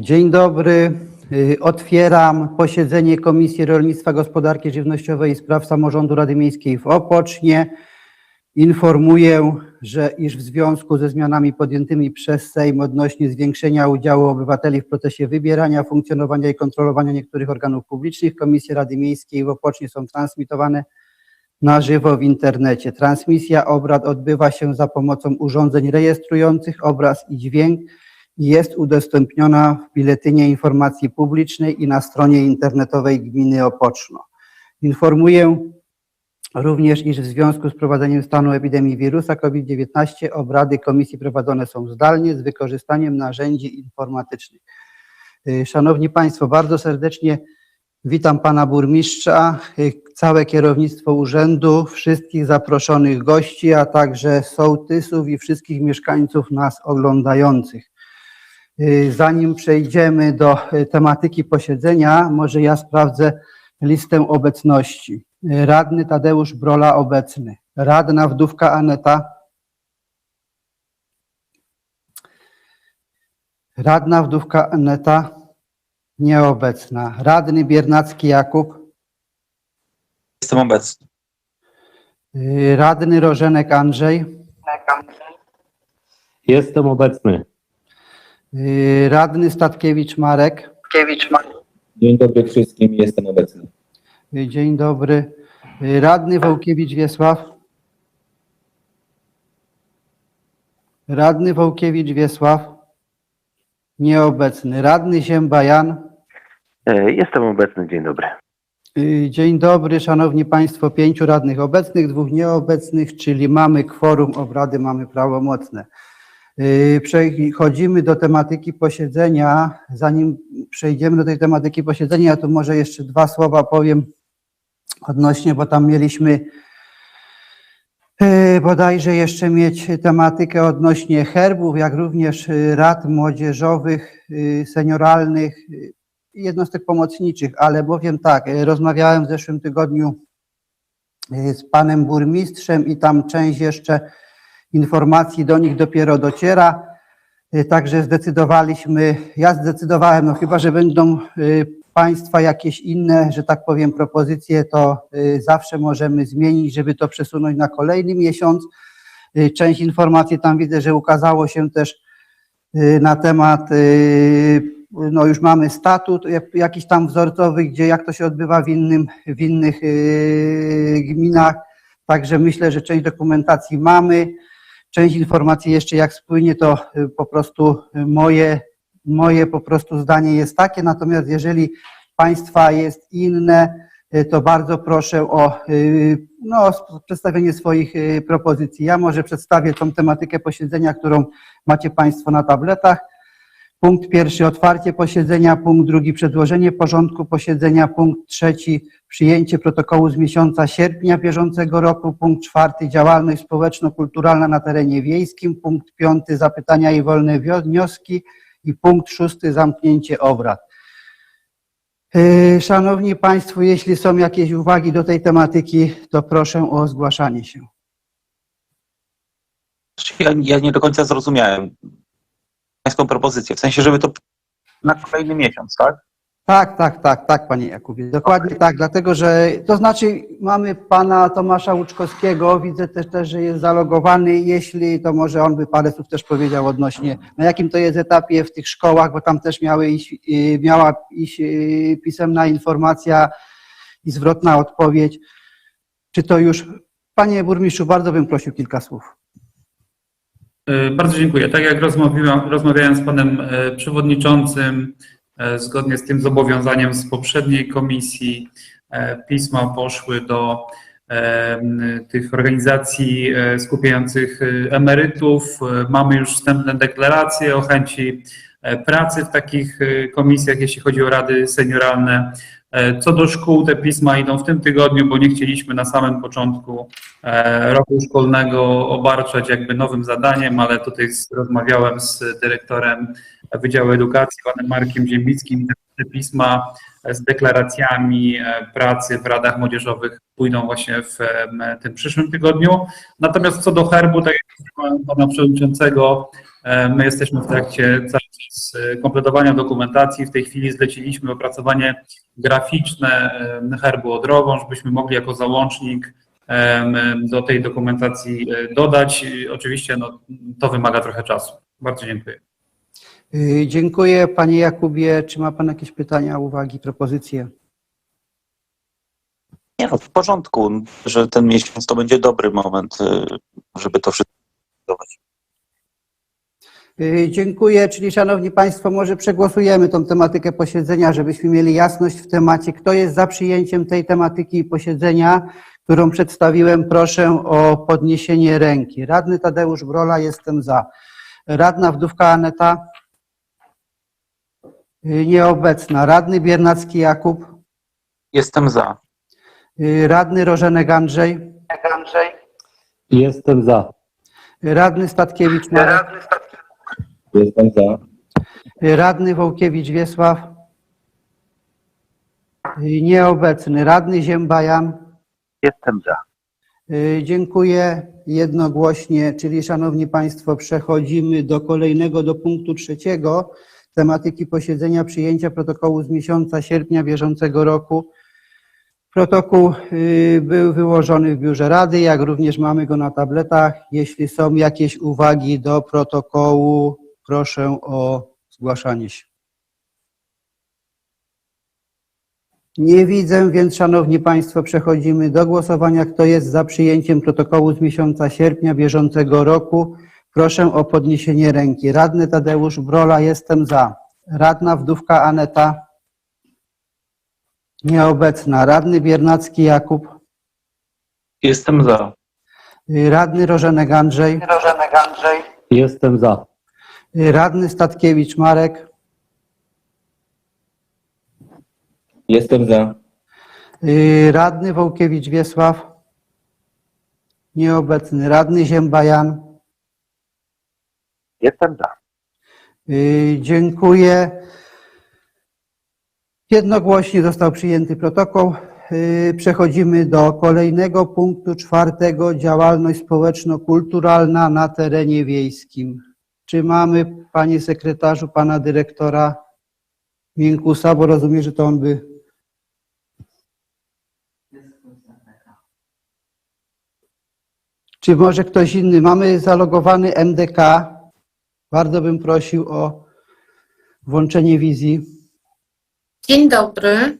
Dzień dobry. Y, Otwieram posiedzenie Komisji Rolnictwa, Gospodarki Żywnościowej i Spraw Samorządu Rady Miejskiej w Opocznie. Informuję, że iż w związku ze zmianami podjętymi przez Sejm odnośnie zwiększenia udziału obywateli w procesie wybierania, funkcjonowania i kontrolowania niektórych organów publicznych, Komisje Rady Miejskiej w Opocznie są transmitowane na żywo w internecie. Transmisja obrad odbywa się za pomocą urządzeń rejestrujących obraz i dźwięk jest udostępniona w Biletynie Informacji Publicznej i na stronie internetowej Gminy Opoczno. Informuję również, iż w związku z prowadzeniem stanu epidemii wirusa COVID-19 obrady komisji prowadzone są zdalnie z wykorzystaniem narzędzi informatycznych. Y, Szanowni Państwo, bardzo serdecznie witam Pana Burmistrza, y, całe kierownictwo urzędu, wszystkich zaproszonych gości, a także sołtysów i wszystkich mieszkańców nas oglądających. Y, Zanim przejdziemy do y, tematyki posiedzenia, może ja sprawdzę listę obecności. Y, Radny Tadeusz Brola obecny. Radna wdówka Aneta. Radna wdówka Aneta nieobecna. Radny Biernacki Jakub. Jestem obecny. Radny Rożenek Andrzej. Jestem obecny. Y, Radny Statkiewicz Marek. Dzień dobry wszystkim, jestem obecny. Y, Dzień dobry. Y, Radny Wołkiewicz Wiesław. Radny Wołkiewicz Wiesław. Nieobecny. Radny Zięba Jan. E, Jestem obecny, dzień dobry. Dzień dobry, szanowni państwo. Pięciu radnych obecnych, dwóch nieobecnych, czyli mamy kworum, obrady mamy prawomocne. Y, Przechodzimy do tematyki posiedzenia. Zanim przejdziemy do tej tematyki posiedzenia, ja tu może jeszcze dwa słowa powiem odnośnie, bo tam mieliśmy y, bodajże jeszcze mieć tematykę odnośnie herbów, jak również rad młodzieżowych, y, senioralnych, jednostek pomocniczych, ale powiem tak, rozmawiałem w zeszłym tygodniu z panem burmistrzem i tam część jeszcze informacji do nich dopiero dociera. Y, Także zdecydowaliśmy, ja zdecydowałem, no chyba, że będą y, Państwa jakieś inne, że tak powiem, propozycje, to y, zawsze możemy zmienić, żeby to przesunąć na kolejny miesiąc. Część informacji tam widzę, że ukazało się też na temat, no już mamy statut jak- jakiś tam wzorcowy, gdzie jak to się odbywa w, innym, w innych gminach. Także myślę, że część dokumentacji mamy. Część informacji jeszcze jak spłynie, to y, po prostu y, moje, moje po prostu zdanie jest takie. Natomiast jeżeli Państwa jest inne, y, to bardzo proszę o no, przedstawienie swoich propozycji. Ja może przedstawię tą tematykę posiedzenia, którą macie Państwo na tabletach. Punkt pierwszy otwarcie posiedzenia, punkt drugi przedłożenie porządku posiedzenia, punkt trzeci przyjęcie protokołu z miesiąca sierpnia bieżącego roku, punkt czwarty działalność społeczno-kulturalna na terenie wiejskim, punkt piąty zapytania i wolne wnioski. I punkt szósty zamknięcie obrad. Yy, Szanowni Państwo, jeśli są jakieś uwagi do tej tematyki, to proszę o zgłaszanie się. Ja, ja nie do końca zrozumiałem pańską propozycję, w sensie, żeby to na kolejny miesiąc, tak? Tak, tak, tak, tak, panie Jakubie. Dokładnie tak, dlatego że to znaczy mamy pana Tomasza Łuczkowskiego, widzę też, też, że jest zalogowany. Jeśli to może on by parę słów też powiedział odnośnie, na jakim to jest etapie w tych szkołach, bo tam też miały iść, y, miała iść y, pisemna informacja i zwrotna odpowiedź. Czy to już, panie burmistrzu, bardzo bym prosił kilka słów. E, Bardzo dziękuję. Tak jak rozmawiałem, z panem e, przewodniczącym, e, zgodnie z tym zobowiązaniem z poprzedniej komisji, pisma poszły do tych organizacji skupiających emerytów. Mamy już wstępne deklaracje o chęci pracy w takich komisjach, jeśli chodzi o rady senioralne. E, Co do szkół, te pisma idą w tym tygodniu, bo nie chcieliśmy na samym początku e, roku szkolnego obarczać jakby nowym zadaniem, ale tutaj rozmawiałem z dyrektorem Wydziału Edukacji, panem Markiem Ziembickim. Te pisma z deklaracjami e, pracy w radach młodzieżowych pójdą właśnie w tym przyszłym tygodniu. Natomiast co do herbu, tak jak pana przewodniczącego, e, my jesteśmy w trakcie z kompletowania dokumentacji. W tej chwili zleciliśmy opracowanie graficzne herbu odrową, żebyśmy mogli jako załącznik do tej dokumentacji e, dodać. Oczywiście no, to wymaga trochę czasu. Bardzo dziękuję. Y, Dziękuję Panie Jakubie. Czy ma Pan jakieś pytania, uwagi, propozycje? Nie no, w porządku, że ten miesiąc to będzie dobry moment, y, żeby to wszystko zrealizować. Y, Dziękuję, czyli Szanowni Państwo, może przegłosujemy tą tematykę posiedzenia, żebyśmy mieli jasność w temacie. Kto jest za przyjęciem tej tematyki posiedzenia, którą przedstawiłem? Proszę o podniesienie ręki. Radny Tadeusz Brola, jestem za. Radna Wdówka Aneta? Y, Nieobecna. Radny Biernacki Jakub? Jestem za. Y, Radny Rożenek Andrzej? Jestem za. Radny Statkiewicz Marek? Jestem za. Radny Wołkiewicz Wiesław. Nieobecny. Radny Zięba Jan. Jestem za. Y, Dziękuję jednogłośnie, czyli Szanowni Państwo, przechodzimy do kolejnego, do punktu trzeciego tematyki posiedzenia przyjęcia protokołu z miesiąca sierpnia bieżącego roku. Protokół y, był wyłożony w biurze Rady, jak również mamy go na tabletach. Jeśli są jakieś uwagi do protokołu, proszę o zgłaszanie się. Nie widzę, więc Szanowni Państwo, przechodzimy do głosowania. Kto jest za przyjęciem protokołu z miesiąca sierpnia bieżącego roku? Proszę o podniesienie ręki. Radny Tadeusz Brola, jestem za. Radna Wdówka Aneta? Nieobecna. Radny Biernacki Jakub? Jestem za. Radny Rożenek Andrzej? Jestem za. Radny Statkiewicz Marek? Jestem za. Y, Radny Wołkiewicz Wiesław? Nieobecny. Radny Zięba Jan? Jestem za. Y, Dziękuję. Jednogłośnie został przyjęty protokół. Y, Przechodzimy do kolejnego punktu czwartego. Działalność społeczno-kulturalna na terenie wiejskim. Czy mamy, panie sekretarzu, pana dyrektora Miękusa, bo rozumiem, że to on by. Czy może ktoś inny? Mamy zalogowany MDK. Bardzo bym prosił o włączenie wizji. Dzień dobry.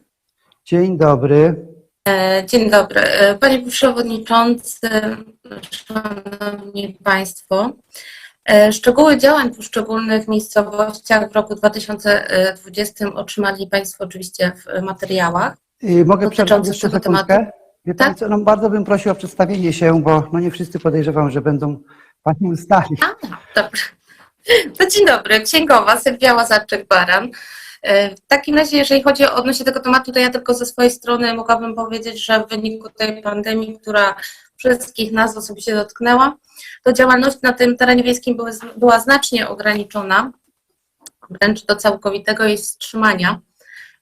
Dzień dobry. E, Dzień dobry. E, Panie Przewodniczący, Szanowni Państwo. E, Szczegóły działań w poszczególnych miejscowościach w roku 2020 otrzymali Państwo oczywiście w materiałach. Y, Mogę przerwać jeszcze sekundkę? Wie Tak. co, no bardzo bym prosił o przedstawienie się, bo no nie wszyscy podejrzewam, że będą Panią znali. A, dobrze. To dzień dobry. Księgowa Sylwia Łazarczyk-Baran. E, W takim razie, jeżeli chodzi o odnośnie tego tematu, to ja tylko ze swojej strony mogłabym powiedzieć, że w wyniku tej pandemii, która wszystkich nas osobiście dotknęła, to działalność na tym terenie wiejskim była znacznie ograniczona, wręcz do całkowitego jej wstrzymania.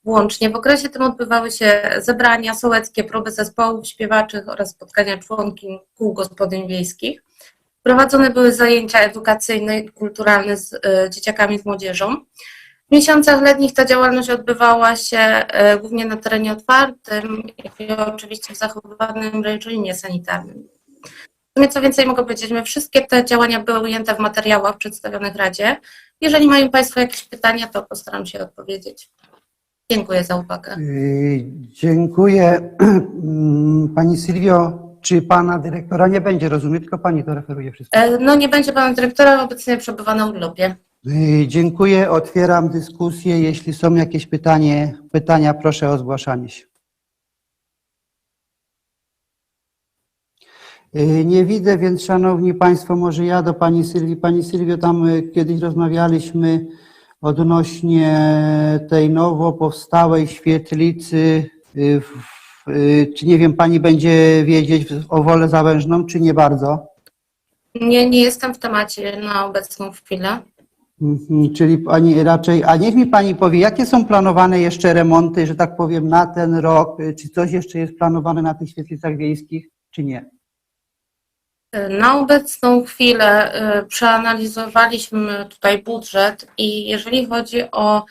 Włącznie w okresie tym odbywały się zebrania sołeckie, próby zespołów śpiewaczych oraz spotkania członkiń kół gospodyń wiejskich. Prowadzone były zajęcia edukacyjne i kulturalne z e, dzieciakami, z młodzieżą. W miesiącach letnich ta działalność odbywała się e, głównie na terenie otwartym i oczywiście w zachowanym reżimie sanitarnym. W sumie co więcej mogę powiedzieć, my wszystkie te działania były ujęte w materiałach przedstawionych Radzie. Jeżeli mają Państwo jakieś pytania, to postaram się odpowiedzieć. Dziękuję za uwagę. Y, Dziękuję. Mm, Pani Sylwio, czy Pana dyrektora nie będzie, rozumiem, tylko Pani to referuje wszystko. E, No nie będzie Pana Dyrektora, obecnie przebywa na urlopie. Y, Dziękuję, otwieram dyskusję. Jeśli są jakieś pytanie, pytania, proszę o zgłaszanie się. Y, Nie widzę, więc Szanowni Państwo, może ja do Pani Sylwii. Pani Sylwio, tam y, kiedyś rozmawialiśmy odnośnie tej nowo powstałej świetlicy. Czy nie wiem, Pani będzie wiedzieć o wolę zawężną, czy nie bardzo? Nie, nie jestem w temacie na obecną chwilę. Mhm, Czyli pani raczej, a niech mi pani powie, jakie są planowane jeszcze remonty, że tak powiem, na ten rok? Czy coś jeszcze jest planowane na tych świetlicach wiejskich, czy nie? Na obecną chwilę y, przeanalizowaliśmy tutaj budżet i jeżeli chodzi o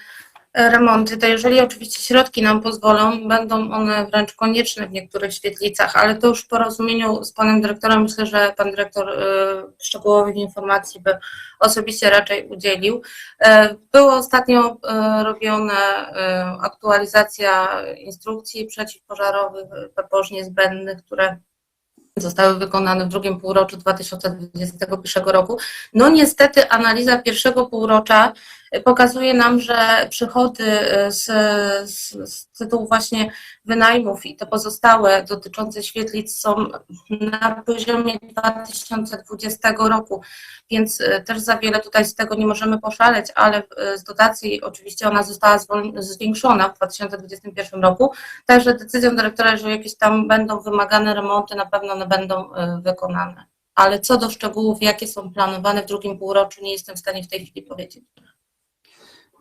remonty, to jeżeli oczywiście środki nam pozwolą, będą one wręcz konieczne w niektórych świetlicach, ale to już w porozumieniu z panem dyrektorem myślę, że pan dyrektor y, szczegółowych informacji by osobiście raczej udzielił. Y, Było ostatnio y, robione y, aktualizacja instrukcji przeciwpożarowych, pepoż niezbędnych, które zostały wykonane w drugim półroczu 2021 roku. No niestety analiza pierwszego półrocza pokazuje nam, że przychody z, z, z tytułu właśnie wynajmów i te pozostałe dotyczące świetlic są na poziomie 2020 roku, więc e, też za wiele tutaj z tego nie możemy poszaleć, ale e, z dotacji oczywiście ona została zwiększona w 2021 roku, także decyzją dyrektora, jeżeli jakieś tam będą wymagane remonty, na pewno one będą e, wykonane. Ale co do szczegółów, jakie są planowane w drugim półroczu, nie jestem w stanie w tej chwili powiedzieć.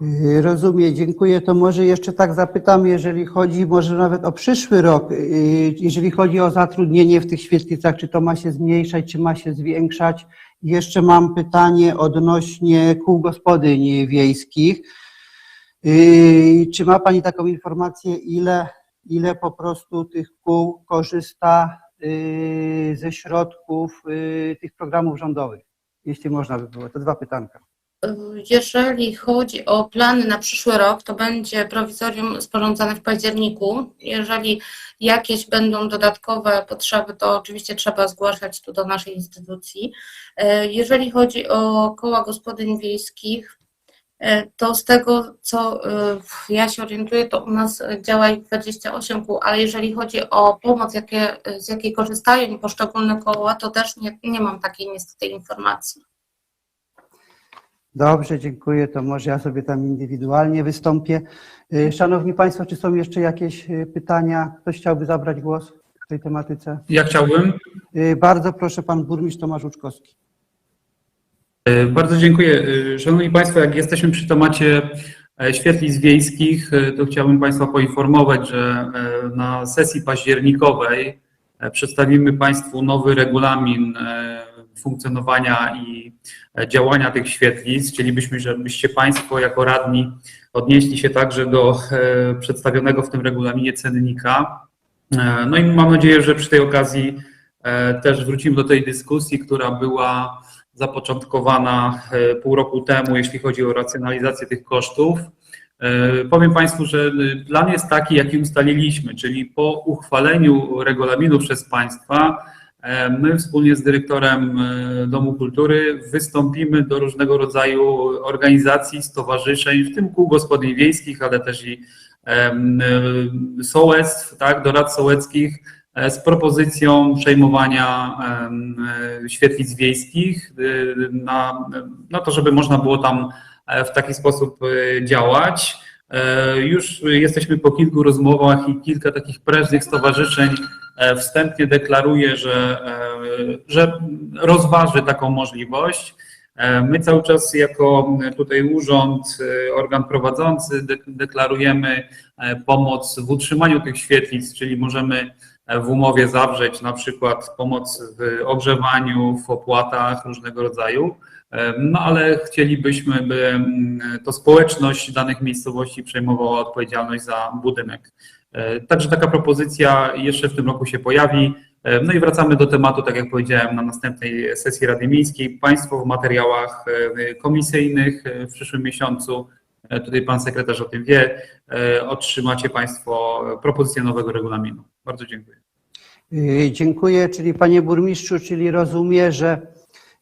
Y, Rozumiem, dziękuję. To może jeszcze tak zapytam, jeżeli chodzi może nawet o przyszły rok, y, jeżeli chodzi o zatrudnienie w tych świetlicach, czy to ma się zmniejszać, czy ma się zwiększać? Jeszcze mam pytanie odnośnie kół gospodyń wiejskich. Y, Czy ma Pani taką informację, ile, ile po prostu tych kół korzysta ze środków tych programów rządowych? Jeśli można by było. To dwa pytanka. Jeżeli chodzi o plany na przyszły rok, to będzie prowizorium sporządzane w październiku. Jeżeli jakieś będą dodatkowe potrzeby, to oczywiście trzeba zgłaszać tu do naszej instytucji. E, Jeżeli chodzi o koła gospodyń wiejskich, e, to z tego, co e, ja się orientuję, to u nas działa ich 28 kół, ale jeżeli chodzi o pomoc, jakie, z jakiej korzystają poszczególne koła, to też nie, nie mam takiej niestety informacji. Dobrze, dziękuję. To może ja sobie tam indywidualnie wystąpię. Y, Szanowni Państwo, czy są jeszcze jakieś y, pytania? Ktoś chciałby zabrać głos w tej tematyce? Ja chciałbym. Y, Bardzo proszę, pan burmistrz Tomasz Łuczkowski. Bardzo dziękuję. Szanowni Państwo, jak jesteśmy przy temacie e, świetlic wiejskich, to chciałbym Państwa poinformować, że e, na sesji październikowej e, przedstawimy Państwu nowy regulamin funkcjonowania i e, działania tych świetlic. Chcielibyśmy, żebyście Państwo jako radni odnieśli się także do e, przedstawionego w tym regulaminie cennika. E, No i mam nadzieję, że przy tej okazji też wrócimy do tej dyskusji, która była zapoczątkowana pół roku temu, jeśli chodzi o racjonalizację tych kosztów. Powiem Państwu, że plan jest taki, jaki ustaliliśmy, czyli po uchwaleniu regulaminu przez Państwa, my wspólnie z dyrektorem e, Domu Kultury wystąpimy do różnego rodzaju organizacji, stowarzyszeń, w tym kół gospodyń wiejskich, ale też i e, sołectw, tak, do rad sołeckich, e, z propozycją przejmowania e, świetlic wiejskich e, na, na to, żeby można było tam e, w taki sposób e, działać. E, Już jesteśmy po kilku rozmowach i kilka takich prężnych stowarzyszeń e, wstępnie deklaruje, że, e, że rozważy taką możliwość. My cały czas jako tutaj urząd, organ prowadzący de- deklarujemy pomoc w utrzymaniu tych świetlic, czyli możemy w umowie zawrzeć na przykład pomoc w ogrzewaniu, w opłatach różnego rodzaju. No ale chcielibyśmy, by to społeczność danych miejscowości przejmowała odpowiedzialność za budynek. E, Także taka propozycja jeszcze w tym roku się pojawi. E, No i wracamy do tematu, tak jak powiedziałem, na następnej sesji Rady Miejskiej. Państwo w materiałach e, komisyjnych w przyszłym miesiącu, tutaj pan sekretarz o tym wie, e, otrzymacie Państwo propozycję nowego regulaminu. Bardzo dziękuję. Y, Dziękuję, czyli panie burmistrzu, czyli rozumiem, że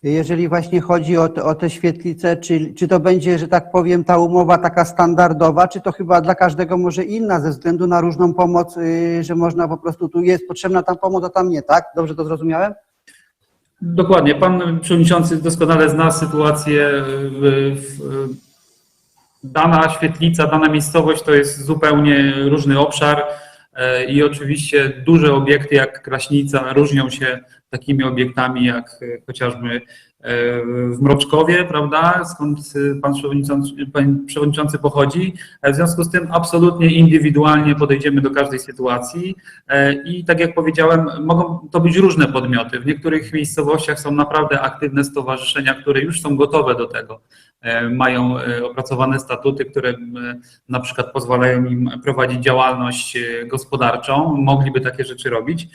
jeżeli właśnie chodzi o te, o te świetlice, czy, czy to będzie, że tak powiem, ta umowa taka standardowa, czy to chyba dla każdego może inna ze względu na różną pomoc, y, że można po prostu tu jest potrzebna tam pomoc, a tam nie, tak? Dobrze to zrozumiałem? Dokładnie. Pan przewodniczący doskonale zna sytuację. W, w, dana świetlica, dana miejscowość to jest zupełnie różny obszar e, i oczywiście duże obiekty jak Kraśnica różnią się takimi obiektami jak e, chociażby w Mroczkowie, prawda, skąd pan przewodniczący, pan przewodniczący pochodzi. W związku z tym absolutnie indywidualnie podejdziemy do każdej sytuacji i tak jak powiedziałem, mogą to być różne podmioty. W niektórych miejscowościach są naprawdę aktywne stowarzyszenia, które już są gotowe do tego. Mają opracowane statuty, które na przykład pozwalają im prowadzić działalność gospodarczą, mogliby takie rzeczy robić,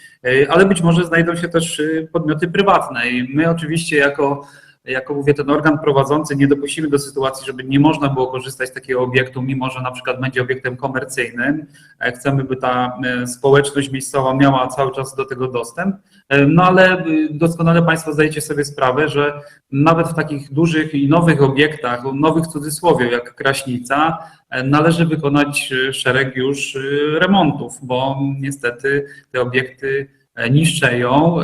ale być może znajdą się też podmioty prywatne. I my oczywiście jako jako mówię, ten organ prowadzący nie dopuścimy do sytuacji, żeby nie można było korzystać z takiego obiektu, mimo że na przykład będzie obiektem komercyjnym. Chcemy, by ta społeczność miejscowa miała cały czas do tego dostęp. No ale doskonale Państwo zdajecie sobie sprawę, że nawet w takich dużych i nowych obiektach, nowych cudzysłowie, jak Kraśnica, należy wykonać szereg już remontów, bo niestety te obiekty niszczeją,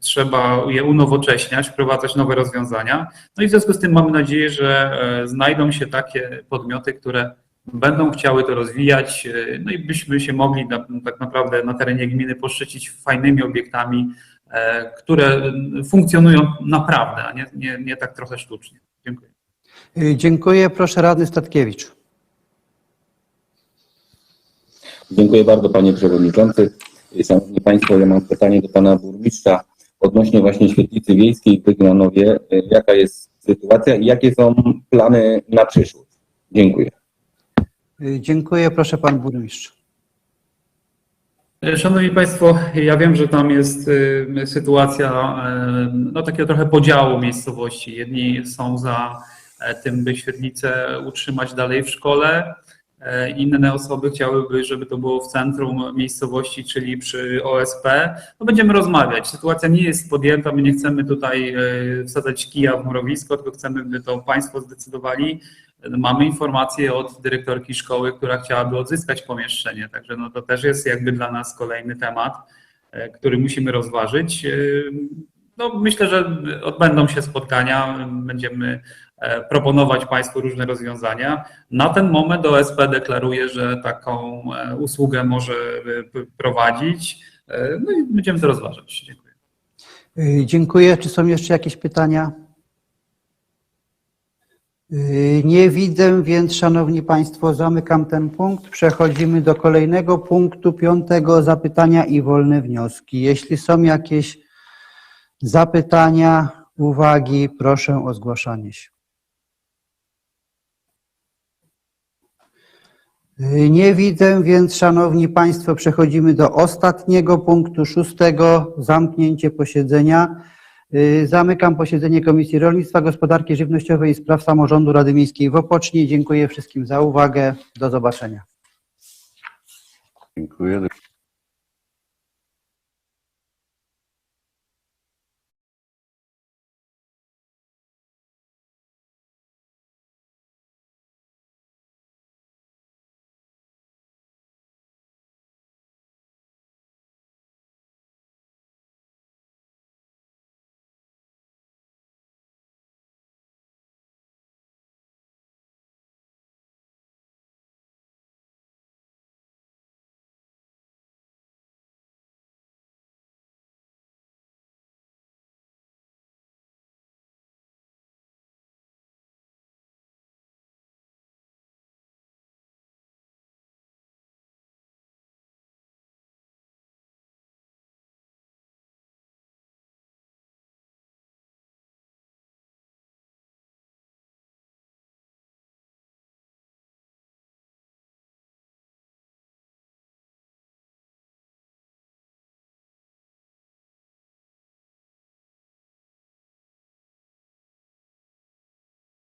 trzeba je unowocześniać, wprowadzać nowe rozwiązania. No i w związku z tym mamy nadzieję, że znajdą się takie podmioty, które będą chciały to rozwijać, no i byśmy się mogli na, tak naprawdę na terenie gminy poszczycić fajnymi obiektami, które funkcjonują naprawdę, a nie, nie, nie tak trochę sztucznie. Dziękuję. Dziękuję. Proszę radny Statkiewicz. Dziękuję bardzo panie przewodniczący. Szanowni Państwo, ja mam pytanie do pana burmistrza odnośnie właśnie świetlicy wiejskiej w Wygnanowie. Jaka jest sytuacja i jakie są plany na przyszłość? Dziękuję. Dziękuję. Proszę pan burmistrz. Szanowni Państwo, ja wiem, że tam jest sytuacja no, takiego trochę podziału miejscowości. Jedni są za tym, by świetlicę utrzymać dalej w szkole, inne osoby chciałyby, żeby to było w centrum miejscowości, czyli przy OSP. No będziemy rozmawiać. Sytuacja nie jest podjęta, my nie chcemy tutaj wsadzać kija w mrowisko, tylko chcemy, by to Państwo zdecydowali. Mamy informację od dyrektorki szkoły, która chciałaby odzyskać pomieszczenie, także no to też jest jakby dla nas kolejny temat, który musimy rozważyć. No myślę, że odbędą się spotkania, będziemy proponować Państwu różne rozwiązania. Na ten moment OSP deklaruje, że taką usługę może prowadzić. No i będziemy to rozważać. Dziękuję. Dziękuję. Czy są jeszcze jakieś pytania? Nie widzę, więc szanowni Państwo, zamykam ten punkt. Przechodzimy do kolejnego punktu, piątego zapytania i wolne wnioski. Jeśli są jakieś zapytania, uwagi, proszę o zgłaszanie się. Nie widzę, więc szanowni Państwo, przechodzimy do ostatniego punktu, szóstego, zamknięcie posiedzenia. Zamykam posiedzenie Komisji Rolnictwa, Gospodarki Żywnościowej i Spraw Samorządu Rady Miejskiej w Opocznie. Dziękuję wszystkim za uwagę. Do zobaczenia. Dziękuję.